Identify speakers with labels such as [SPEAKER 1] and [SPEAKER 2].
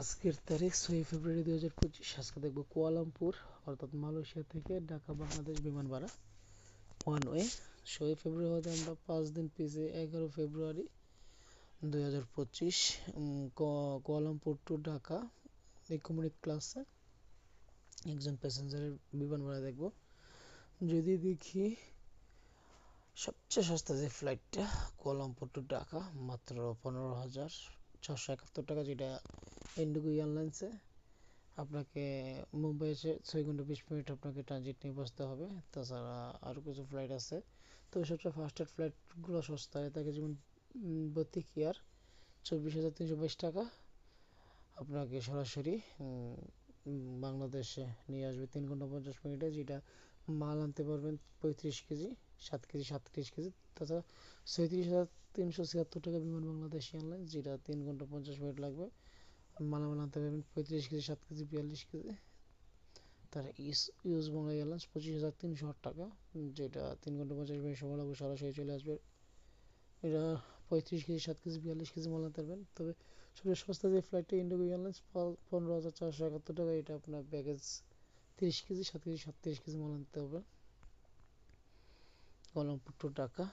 [SPEAKER 1] আজকের তারিখ ছয় ফেব্রুয়ারি দুই হাজার পঁচিশ। আজকে দেখব কুয়ালামপুর, অর্থাৎ মালয়েশিয়া থেকে ঢাকা, বাংলাদেশ বিমান ভাড়া ওয়ান ওয়ে ছয় ফেব্রুয়ারি হতে আমরা পাঁচ দিন পিছিয়ে এগারো ফেব্রুয়ারি দুই হাজার পঁচিশ। কুয়ালামপুর টু ঢাকা ইকোনমিক ক্লাসে একজন প্যাসেঞ্জারের বিমান ভাড়া দেখব। যদি দেখি সবচেয়ে সস্তা যে ফ্লাইটটা কুয়ালামপুর টু ঢাকা, মাত্র পনেরো হাজার ছশো একাত্তর টাকা, যেটা ইন্ডিগো এয়ারলাইন্সে আপনাকে মুম্বাই এসে ছয় ঘণ্টা বিশ মিনিট আপনাকে ট্রানজিট নিয়ে বসতে হবে। তাছাড়া আরও কিছু ফ্লাইট আছে। তো সবচেয়ে ফাস্টেড ফ্লাইটগুলো সস্তা। হয়ে থাকে যেমন বতিক এয়ার চব্বিশ হাজার তিনশো বাইশ টাকা। আপনাকে সরাসরি বাংলাদেশে নিয়ে আসবে তিন ঘণ্টা পঞ্চাশ মিনিটে, যেটা মাল আনতে পারবেন পঁয়ত্রিশ কেজি, সাত কেজি সাতত্রিশ কেজি। তাছাড়া ছয়ত্রিশ হাজার তিনশো ছিয়াত্তর টাকা বিমান বাংলাদেশ এয়ারলাইন্স যেটা তিন ঘণ্টা পঞ্চাশ মিনিট লাগবে। মালামাল আনতে পারবেন। পঁয়ত্রিশ কেজি, সাত কেজি, বিয়াল্লিশ কেজি। তার ইস ইউজ বাংলা এয়ারলাইন্স পঁচিশ হাজার তিনশো আট টাকা। যেটা তিন ঘণ্টা পঞ্চাশ মিনিট সময় লাগবে, সরাসরি চলে আসবে। এটা পঁয়ত্রিশ কেজি, সাত কেজি, বিয়াল্লিশ কেজি মাল আনতে তবে সবচেয়ে সস্তা যে ফ্লাইটটা ইন্ডিগো এয়ারলাইন্স পনেরো হাজার চারশো একাত্তর টাকা, এটা আপনার প্যাকেজ তিরিশ কেজি, সাত কেজি, সাতত্রিশ কেজি মাল আনতে হবে। কলমপুর টু ঢাকা।